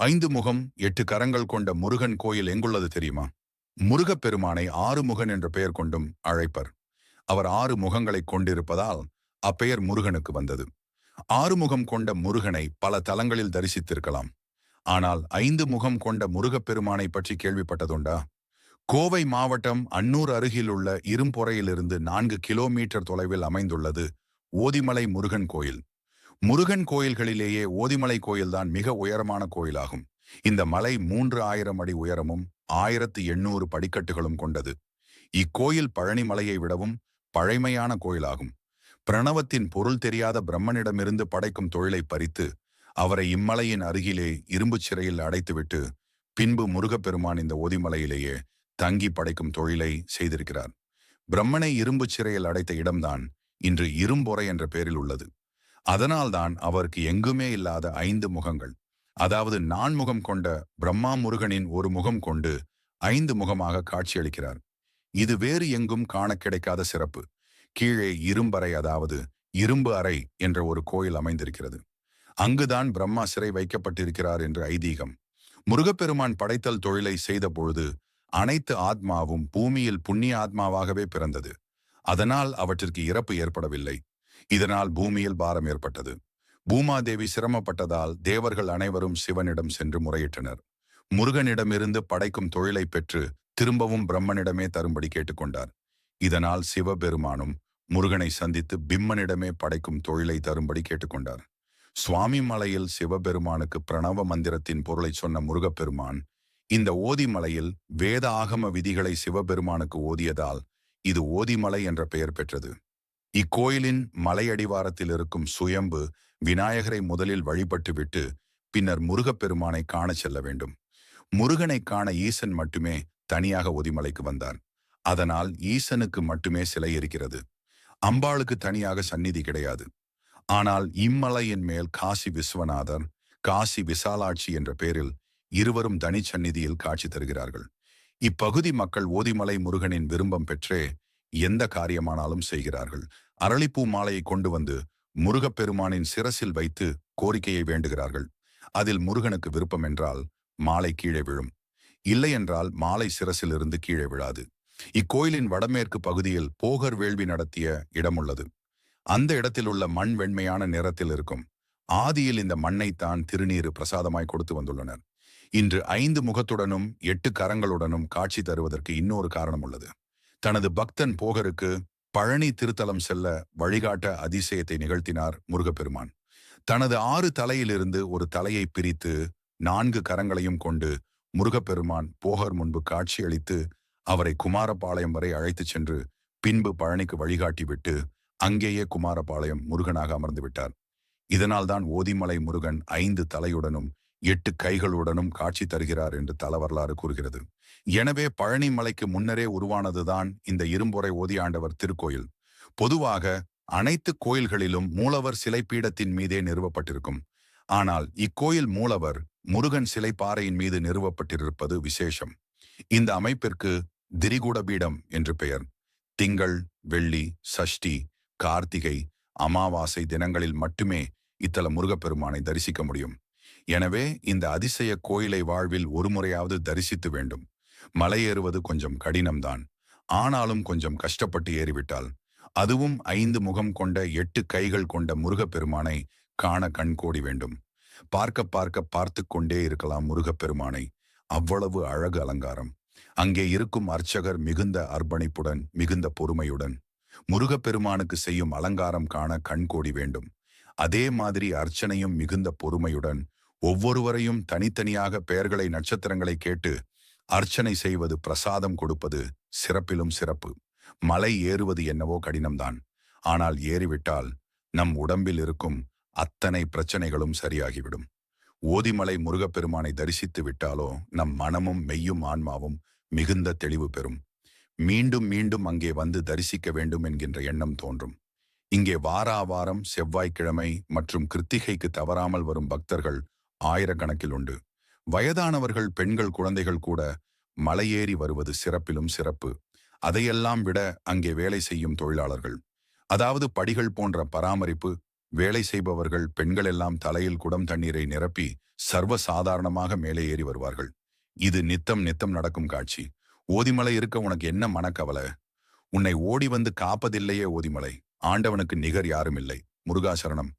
ஐந்து முகம் எட்டு கரங்கள் கொண்ட முருகன் கோயில் எங்குள்ளது தெரியுமா? முருகப்பெருமானை ஆறுமுகன் என்ற பெயர் கொண்டும் அழைப்பர். அவர் ஆறு முகங்களைக் கொண்டிருப்பதால் அப்பெயர் முருகனுக்கு வந்தது. ஆறுமுகம் கொண்ட முருகனை பல தலங்களில் தரிசித்திருக்கலாம். ஆனால் ஐந்து முகம் கொண்ட முருகப்பெருமானை பற்றி கேள்விப்பட்டதுண்டா? கோவை மாவட்டம் அன்னூர் அருகிலுள்ள இரும்பொறையிலிருந்து நான்கு கிலோமீட்டர் தொலைவில் அமைந்துள்ளது ஓதிமலை முருகன் கோயில். முருகன் கோயில்களிலேயே ஓதிமலை கோயில்தான் மிக உயரமான கோயிலாகும். இந்த மலை மூன்று ஆயிரம் அடி உயரமும் ஆயிரத்து எண்ணூறு படிக்கட்டுகளும் கொண்டது. இக்கோயில் பழனி மலையை விடவும் பழைமையான கோயிலாகும். பிரணவத்தின் பொருள் தெரியாத பிரம்மனிடமிருந்து படைக்கும் தொழிலை பறித்து அவரை இம்மலையின் அருகிலே இரும்புச் சிறையில் அடைத்துவிட்டு பின்பு முருகப்பெருமான் இந்த ஓதிமலையிலேயே தங்கி படைக்கும் தொழிலை செய்திருக்கிறார். பிரம்மனை இரும்புச் சிறையில் அடைத்த இடம்தான் இன்று இரும்பொறை என்ற பெயரில் உள்ளது. அதனால்தான் அவருக்கு எங்குமே இல்லாத ஐந்து முகங்கள். அதாவது நான்முகம் கொண்ட பிரம்மா முருகனின் ஒரு முகம் கொண்டு ஐந்து முகமாக காட்சியளிக்கிறார். இது வேறு எங்கும் காண கிடைக்காத சிறப்பு. கீழே இரும்பறை அதாவது இரும்பு அறை என்ற ஒரு கோயில் அமைந்திருக்கிறது. அங்குதான் பிரம்மா சிறை வைக்கப்பட்டிருக்கிறார் என்று ஐதீகம். முருகப்பெருமான் படைத்தல் தொழிலை செய்த பொழுது அனைத்து ஆத்மாவும் பூமியில் புண்ணிய ஆத்மாவாகவே பிறந்தது. அதனால் அவற்றிற்கு இறப்பு ஏற்படவில்லை. இதனால் பூமியில் பாரம் ஏற்பட்டது. பூமாதேவி சிரமப்பட்டதால் தேவர்கள் அனைவரும் சிவனிடம் சென்று முறையிட்டனர். முருகனிடமிருந்து படைக்கும் தொழிலை பெற்று திரும்பவும் பிரம்மனிடமே தரும்படி கேட்டுக்கொண்டார். இதனால் சிவபெருமானும் முருகனை சந்தித்து பிம்மனிடமே படைக்கும் தொழிலை தரும்படி கேட்டுக்கொண்டார். சுவாமி மலையில் சிவபெருமானுக்கு பிரணவ மந்திரத்தின் பொருளை சொன்ன முருகப்பெருமான் இந்த ஓதிமலையில் வேத ஆகம விதிகளை சிவபெருமானுக்கு ஓதியதால் இது ஓதிமலை என்ற பெயர் பெற்றது. இக்கோயிலின் மலையடிவாரத்தில் இருக்கும் சுயம்பு விநாயகரை முதலில் வழிபட்டுவிட்டு பின்னர் முருகப்பெருமானை காண செல்ல வேண்டும். முருகனை காண ஈசன் மட்டுமே தனியாக ஒதிமலைக்கு வந்தான் அதனால் ஈசனுக்கு மட்டுமே சிலை இருக்கிறது. அம்பாளுக்கு தனியாக சந்நிதி கிடையாது. ஆனால் இம்மலையின் மேல் காசி விஸ்வநாதர் காசி விசாலாட்சி என்ற பெயரில் இருவரும் தனிச்சந்நிதியில் காட்சி தருகிறார்கள். இப்பகுதி மக்கள் ஓதிமலை முருகனின் விரும்பம் பெற்றே எந்த காரியமானாலும் செய்கிறார்கள். அரளிப்பூ மாலையை கொண்டு வந்து முருகப்பெருமானின் சிரசில் வைத்து கோரிக்கையை வேண்டுகிறார்கள். அதில் முருகனுக்கு விருப்பம் என்றால் மாலை கீழே விழும். இல்லையென்றால் மாலை சிரசில் இருந்து கீழே விழாது. இக்கோயிலின் வடமேற்கு பகுதியில் போகர் வேள்வி நடத்திய இடம் உள்ளது. அந்த இடத்தில் உள்ள மண் வெண்மையான நிறத்தில் இருக்கும். ஆதியில் இந்த மண்ணைத்தான் திருநீரு பிரசாதமாய் கொடுத்து வந்துள்ளனர். இன்று ஐந்து முகத்துடனும் எட்டு கரங்களுடனும் காட்சி தருவதற்கு இன்னொரு காரணம் உள்ளது. தனது பக்தன் போகருக்கு பழனி திருத்தலம் செல்ல வழிகாட்ட அதிசயத்தை நிகழ்த்தினார் முருகப்பெருமான். தனது ஆறு தலையிலிருந்து ஒரு தலையை பிரித்து நான்கு கரங்களையும் கொண்டு முருகப்பெருமான் போகர் முன்பு காட்சியளித்து அவரை குமாரபாளையம் வரை அழைத்துச் சென்று பின்பு பழனிக்கு வழிகாட்டிவிட்டு அங்கேயே குமாரபாளையம் முருகனாக அமர்ந்து விட்டார். இதனால்தான் ஓதிமலை முருகன் ஐந்து தலையுடனும் எட்டு கைகளுடனும் காட்சி தருகிறார் என்று தல வரலாறு கூறுகிறது. எனவே பழனி மலைக்கு முன்னரே உருவானதுதான் இந்த இரும்பொறை ஓதியாண்டவர் திருக்கோயில். பொதுவாக அனைத்து கோயில்களிலும் மூலவர் சிலை பீடத்தின் மீதே நிறுவப்பட்டிருக்கும். ஆனால் இக்கோயில் மூலவர் முருகன் சிலை பாறையின் மீது நிறுவப்பட்டிருப்பது விசேஷம். இந்த அமைப்பிற்கு திரிகுடபீடம் என்று பெயர். திங்கள் வெள்ளி சஷ்டி கார்த்திகை அமாவாசை தினங்களில் மட்டுமே இத்தல முருகப்பெருமானை தரிசிக்க முடியும். எனவே இந்த அதிசய கோயிலை வாழ்வில் ஒரு முறையாவது தரிசித்து வேண்டும். மலையேறுவது கொஞ்சம் கடினம்தான். ஆனாலும் கொஞ்சம் கஷ்டப்பட்டு ஏறிவிட்டால். அதுவும் ஐந்து முகம் கொண்ட எட்டு கைகள் கொண்ட முருகப்பெருமானை காண கண்கோடி வேண்டும். பார்க்க பார்க்க பார்த்து கொண்டே இருக்கலாம் முருகப்பெருமானை. அவ்வளவு அழகு அலங்காரம். அங்கே இருக்கும் அர்ச்சகர் மிகுந்த அர்ப்பணிப்புடன் மிகுந்த பொறுமையுடன். முருகப்பெருமானுக்கு செய்யும் அலங்காரம் காண கண்கோடி வேண்டும். அதே மாதிரி அர்ச்சனையும் மிகுந்த பொறுமையுடன் ஒவ்வொருவரையும் தனித்தனியாக பெயர்களை நட்சத்திரங்களை கேட்டு அர்ச்சனை செய்வது பிரசாதம் கொடுப்பது சிறப்பிலும் சிறப்பு. மலை ஏறுவது என்னவோ கடினம்தான். ஆனால் ஏறிவிட்டால் நம் உடம்பில் இருக்கும் அத்தனை பிரச்சனைகளும் சரியாகிவிடும். ஓதிமலை முருகப்பெருமானை தரிசித்து விட்டாலோ நம் மனமும் மெய்யும் ஆன்மாவும் மிகுந்த தெளிவு பெறும். மீண்டும் மீண்டும் அங்கே வந்து தரிசிக்க வேண்டும் என்கின்ற எண்ணம் தோன்றும். இங்கே வாரா வாரம் செவ்வாய்க்கிழமை மற்றும் கிருத்திகைக்கு தவறாமல் வரும் பக்தர்கள் ஆயிரக்கணக்கில் உண்டு. வயதானவர்கள் பெண்கள் குழந்தைகள் கூட மலையேறி வருவது சிறப்பிலும் சிறப்பு. அதையெல்லாம் விட அங்கே வேலை செய்யும் தொழிலாளர்கள். அதாவது படிகள் போன்ற பராமரிப்பு வேலை செய்பவர்கள் பெண்கள் எல்லாம் தலையில் குடம் தண்ணீரை நிரப்பி சர்வ சாதாரணமாக மேலே ஏறி வருவார்கள். இது நித்தம் நித்தம் நடக்கும் காட்சி. ஓதிமலை இருக்க உனக்கு என்ன மனக்கவலை? உன்னை ஓடி வந்து காப்பதில்லையே ஓதிமலை. ஆண்டவனுக்கு நிகர் யாரும் இல்லை. முருகாசரணம்.